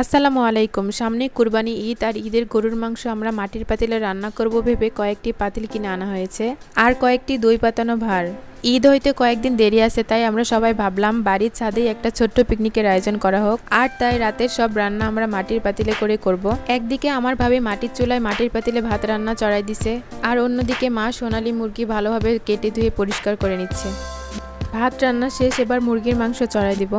আসসালামু আলাইকুম। সামনে কুরবানি ঈদ আর ঈদের গরুর মাংস আমরা মাটির পাতিলে রান্না করব ভেবে কয়েকটি পাতিল কিনে আনা হয়েছে আর কয়েকটি দই পাতানো ভার। ঈদ হইতে কয়েকদিন দেরি আছে, তাই আমরা সবাই ভাবলাম বাড়ির ছাদেই একটা ছোট্ট পিকনিকের আয়োজন করা হোক। আর তাই রাতের সব রান্না আমরা মাটির পাতিলে করে করব। একদিকে আমার ভাবে মাটির চুলায় মাটির পাতিলে ভাত রান্না চড়াই দিছে আর অন্যদিকে মা সোনালী মুরগি ভালোভাবে কেটে ধুয়ে পরিষ্কার করে নিচ্ছে। ভাত রান্না শেষ, এবার মুরগির মাংস চড়াই দিব।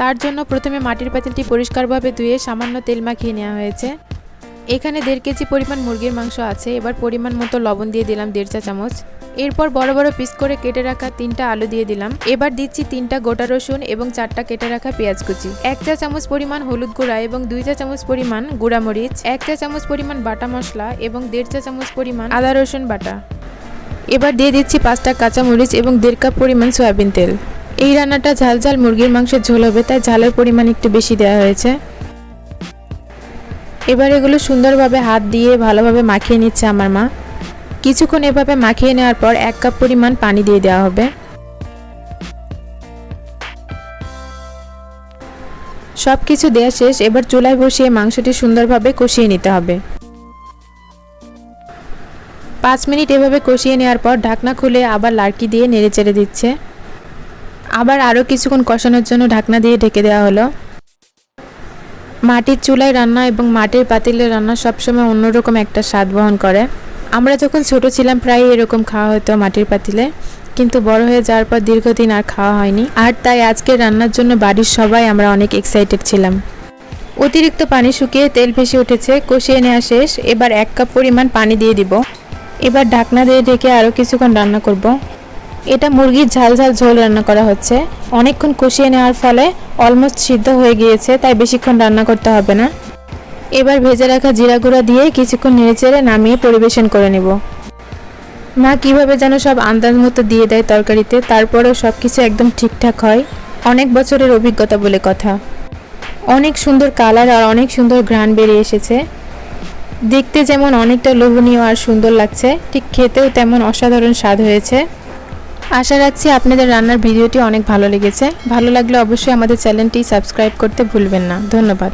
তার জন্য প্রথমে মাটির পাতিলটি পরিষ্কারভাবে ধুয়ে সামান্য তেল মাখিয়ে নেওয়া হয়েছে। এখানে দেড় কেজি পরিমাণ মুরগির মাংস আছে। এবার পরিমাণ মতো লবণ দিয়ে দিলাম দেড় চা চামচ। এরপর বড় বড় পিস করে কেটে রাখা তিনটা আলু দিয়ে দিলাম। এবার দিচ্ছি তিনটা গোটা রসুন এবং চারটা কেটে রাখা পেঁয়াজ কুচি। এক চা চামচ পরিমাণ হলুদ গুঁড়া এবং দুই চা চামচ পরিমাণ গুঁড়া মরিচ এক চা চামচ পরিমাণ বাটা মশলা এবং দেড় চা চামচ পরিমাণ আদা রসুন বাটা। এবার দিয়ে দিচ্ছি পাঁচটা কাঁচামরিচ এবং দেড় কাপ পরিমাণ সয়াবিন তেল। এই রান্নাটা ঝাল ঝাল মুরগির মাংসের ঝোল হবে, তাই ঝালের পরিমাণ একটু বেশি দেওয়া হয়েছে। এবার এগুলো সুন্দরভাবে হাত দিয়ে ভালোভাবে মাখিয়ে নিচ্ছে আমার মা। কিছুক্ষণ এভাবে মাখিয়ে নেওয়ার পর এক কাপ পরিমাণ পানি দিয়ে দেওয়া হবে। সব কিছু দেওয়া শেষ, এবার চুলায় বসিয়ে মাংসটি সুন্দরভাবে কষিয়ে নিতে হবে। পাঁচ মিনিট এভাবে কষিয়ে নেওয়ার পর ঢাকনা খুলে আবার লাড়কি দিয়ে নেড়ে চেড়ে দিচ্ছে। আবার আরও কিছুক্ষণ কষানোর জন্য ঢাকনা দিয়ে ঢেকে দেওয়া হলো। মাটির চুলায় রান্না এবং মাটির পাতিলে রান্না সবসময় অন্যরকম একটা স্বাদ বহন করে। আমরা যখন ছোট ছিলাম প্রায় এরকম খাওয়া হতো মাটির পাতিলে, কিন্তু বড় হয়ে যাওয়ার পর দীর্ঘদিন আর খাওয়া হয়নি। আর তাই আজকে রান্নার জন্য বাড়ির সবাই আমরা অনেক এক্সাইটেড ছিলাম। অতিরিক্ত পানি শুকিয়ে তেল ভেসে উঠেছে, কষিয়ে নেওয়া শেষ। এবার এক কাপ পরিমাণ পানি দিয়ে দিব। এবার ঢাকনা দিয়ে ঢেকে আরও কিছুক্ষণ রান্না করব। এটা মুরগির ঝাল ঝাল ঝোল রান্না করা হচ্ছে। অনেকক্ষণ কষিয়ে নেওয়ার ফলে অলমোস্ট সিদ্ধ হয়ে গিয়েছে, তাই বেশিক্ষণ রান্না করতে হবে না। এবার ভেজে রাখা জিরা গুঁড়া দিয়ে কিছুক্ষণ নেড়েচেড়ে নামিয়ে পরিবেশন করে নেব। মা কীভাবে যেন সব আন্দাজ মতো দিয়ে দেয় তরকারিতে, তারপরেও সব কিছু একদম ঠিকঠাক হয়। অনেক বছরের অভিজ্ঞতা বলে কথা। অনেক সুন্দর কালার আর অনেক সুন্দর ঘ্রাণ বেরিয়ে এসেছে। দেখতে যেমন অনেকটা লোভনীয় আর সুন্দর লাগছে, ঠিক খেতেও তেমন অসাধারণ স্বাদ হয়েছে। আশা রাখছি আপনাদের রান্নার ভিডিওটি অনেক ভালো লেগেছে। ভালো লাগলে অবশ্যই আমাদের চ্যানেলটি সাবস্ক্রাইব করতে ভুলবেন না। ধন্যবাদ।